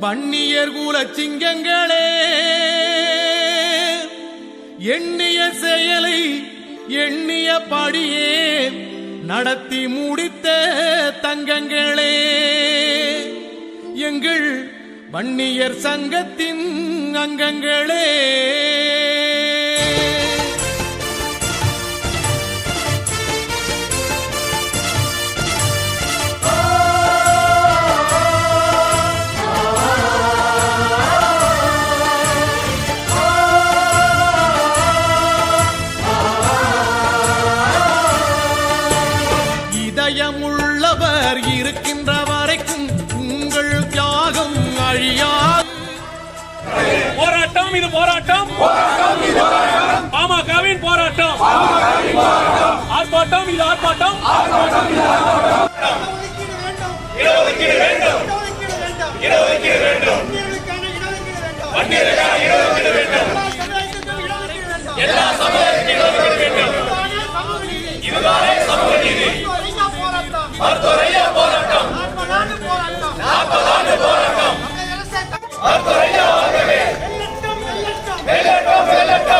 வன்னியர் குல சிங்கங்களே எண்ணிய செயலை எண்ணிய படியே நடத்தி முடித்த தங்கங்களே. எங்கள் வன்னியர் சங்கத்தின் அங்கங்களே இதயமுள்ளவர் இருக்கின்ற வரைக்கும் உங்கள் தியாகம் அழியாது. போராட்டம் இது போராட்டம். பாமகவின் போராட்டம். ஆர்ப்பாட்டம் இது ஆர்ப்பாட்டம். எல்லா சமுதாயத்துக்கும்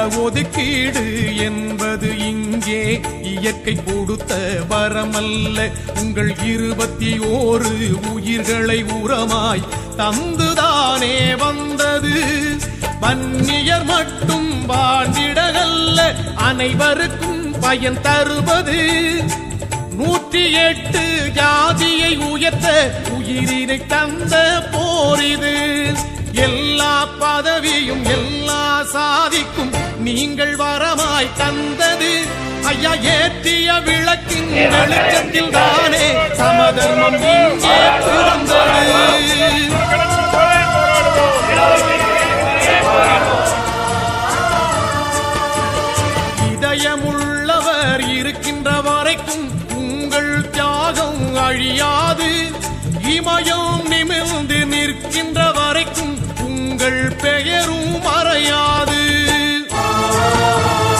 இடஒதுக்கீடு என்பது இங்கே இயற்கை கொடுத்த வரமல்ல. உங்கள் இருபத்தி ஓரு உயிர்களை உரமாய் தந்துதானே வந்தது. வன்னியர் மட்டும் வாழ்ந்திடகல்ல அனைவருக்கும் பயன் தருவது. நூற்றி எட்டு ஜாதியை உயர்த்த உயிரினை தந்த போரிது. எல்லா பதவியும் எல்லா சாதிக்கும் நீங்கள் வரமாய் தந்தது. ஐயா ஏற்றிய விளக்கின் வெளிச்சத்தில் தானே. சமதர்மம் இங்கே.